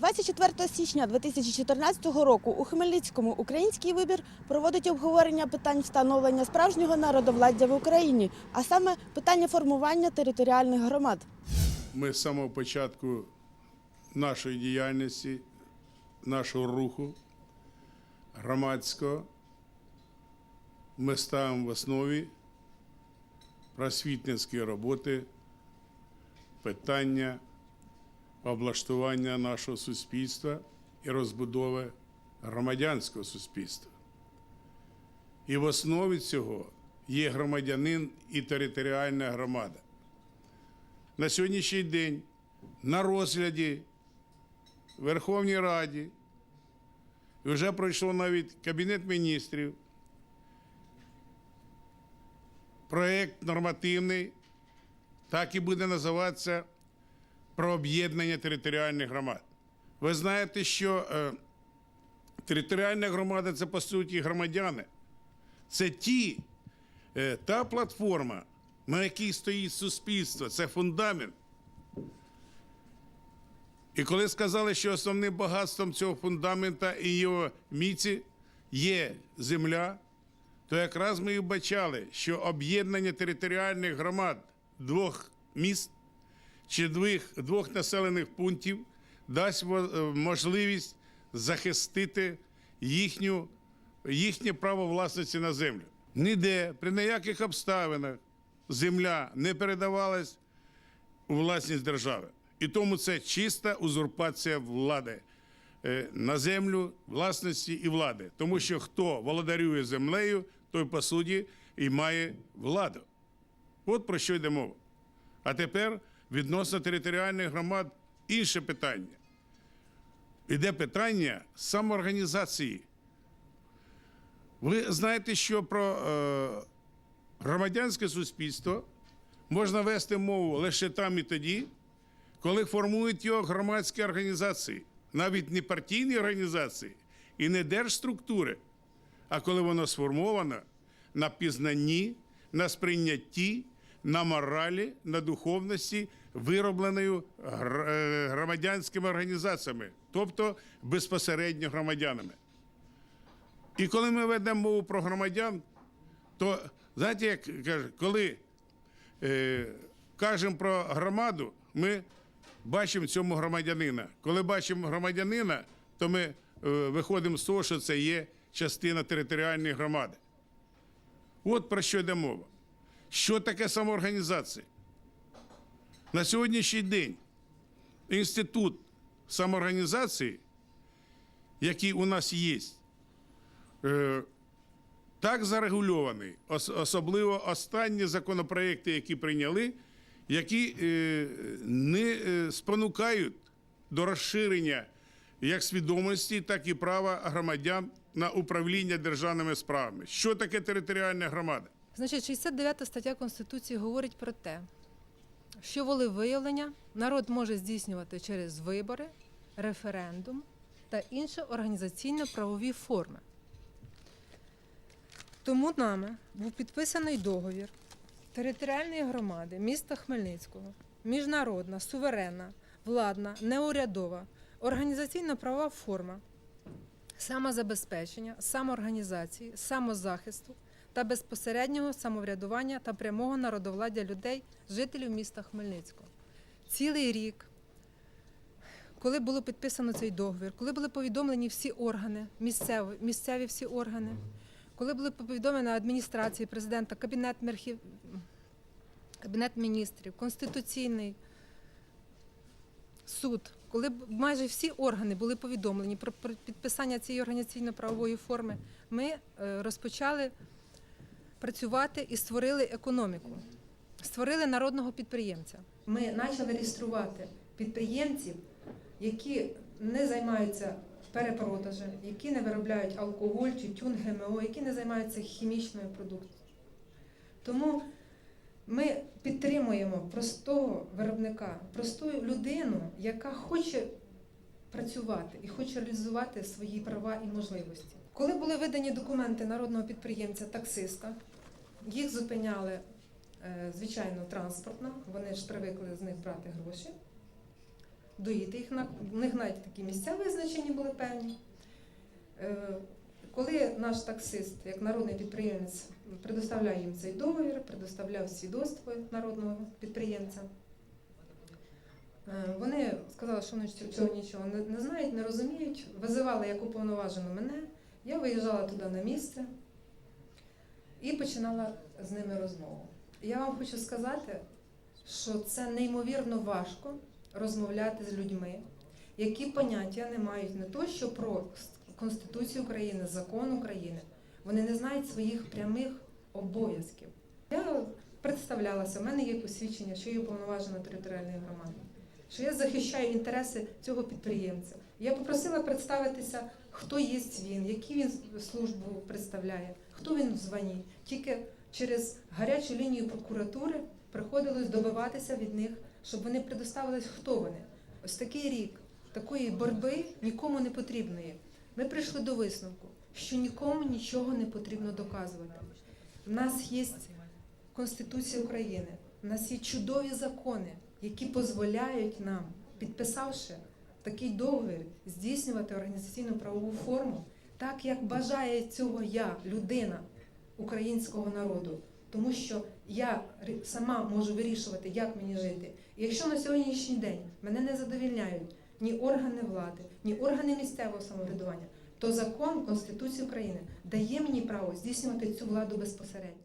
24 січня 2014 року у Хмельницькому український вибір проводить обговорення питань встановлення справжнього народовладдя в Україні, а саме питання формування територіальних громад. Ми з самого початку нашої діяльності, нашого руху громадського, ми ставимо в основі просвітницької роботи питання облаштування нашого суспільства і розбудови громадянського суспільства. І в основі цього є громадянин і територіальна громада на сьогоднішній день на розгляді Верховній Раді вже пройшло навіть Кабінет міністрів. Проєкт нормативний, так і буде називатися про об'єднання територіальних громад. Ви знаєте, що е, територіальна громада це по суті громадяни. Це ті, е, та платформа, на якій стоїть суспільство, це фундамент. І коли сказали, що основним багатством цього фундамента і його міці є земля, то якраз ми і вбачали, що об'єднання територіальних громад двох міст чи двох, населених пунктів дасть е, можливість захистити їхню, їхнє право власності на землю. Ніде, при ніяких обставинах земля не передавалась у власність держави. І тому це чиста узурпація влади е, на землю, власності і влади. Тому що хто володарює землею, той по суді і має владу. От про що йде мова. А тепер відносно територіальних громад інше питання. Іде питання самоорганізації. Ви знаєте, що про е, громадянське суспільство можна вести мову лише там і тоді, коли формують його громадські організації, навіть не партійні організації і не держструктури, а коли воно сформовано на пізнанні, на сприйнятті, на моралі, на духовності, виробленою е, громадянськими організаціями, тобто безпосередньо громадянами. І коли ми ведемо мову про громадян, то знаєте, як кажуть, коли е, кажемо про громаду, ми бачимо цьому громадянина. Коли бачимо громадянина, то ми е, виходимо з того, що це є частина територіальної громади. От про що йде мова. Що таке самоорганізація? На сьогоднішній день інститут самоорганізації, який у нас є, е, так зарегульований, особливо останні законопроекти, які прийняли, які е, не е, спонукають до розширення як свідомості, так і права громадян на управління державними справами. Що таке територіальна громада? Значить, 69 стаття Конституції говорить про те, що волевиявлення народ може здійснювати через вибори, референдум та інші організаційно-правові форми. Тому нами був підписаний договір територіальної громади міста Хмельницького, міжнародна, суверенна, владна, неурядова, організаційно-правова форма самозабезпечення, самоорганізації, самозахисту та безпосереднього самоврядування та прямого народовладдя людей, жителів міста Хмельницького. Цілий рік, коли було підписано цей договір, коли були повідомлені всі органи, місцеві, місцеві всі органи, коли були повідомлені адміністрації президента, кабінет, мерхів, кабінет міністрів, конституційний суд, коли майже всі органи були повідомлені про про підписання цієї організаційно-правової форми, ми е, розпочали працювати і створили економіку, створили народного підприємця. Ми почали реєструвати підприємців, які не займаються перепродажем, які не виробляють алкоголь, тютюн, ГМО, які не займаються хімічною продукцією. Тому ми підтримуємо простого виробника, просту людину, яка хоче працювати і хоче реалізувати свої права і можливості. Коли були видані документи народного підприємця таксиста, їх зупиняли, е, звичайно, транспортно, вони ж привикли з них брати гроші. доїти їх на в них навіть такі місця визначені були певні. Е, Коли наш таксист, як народний підприємець, предоставляє їм цей договір, предоставляв свідоцтво народного підприємця, е, вони сказали, що вони цього нічого не, не знають, не розуміють. Визивали як уповноважену мене. Я виїжджала туди на місце і починала з ними розмову. Я вам хочу сказати, що це неймовірно важко розмовляти з людьми, які поняття не мають не то, що про Конституцію України, закон України. Вони не знають своїх прямих обов'язків. Я представлялася, в мене є посвідчення, що я уповноважена територіальної громади, що я захищаю інтереси цього підприємця. Я попросила представитися, хто є він, які він службу представляє, хто він в званні. Тільки через гарячу лінію прокуратури приходилось добиватися від них, щоб вони предоставились, хто вони. Ось такий рік такої боротьби нікому не потрібної. Ми прийшли до висновку, що нікому нічого не потрібно доказувати. У нас є Конституція України, у нас є чудові закони, які дозволяють нам, підписавши такий договір, здійснювати організаційну правову форму, так як бажає цього я, людина українського народу. Тому що я сама можу вирішувати, як мені жити. І якщо на сьогоднішній день мене не задовільняють ні органи влади, ні органи місцевого самоврядування, то закон Конституції України дає мені право здійснювати цю владу безпосередньо.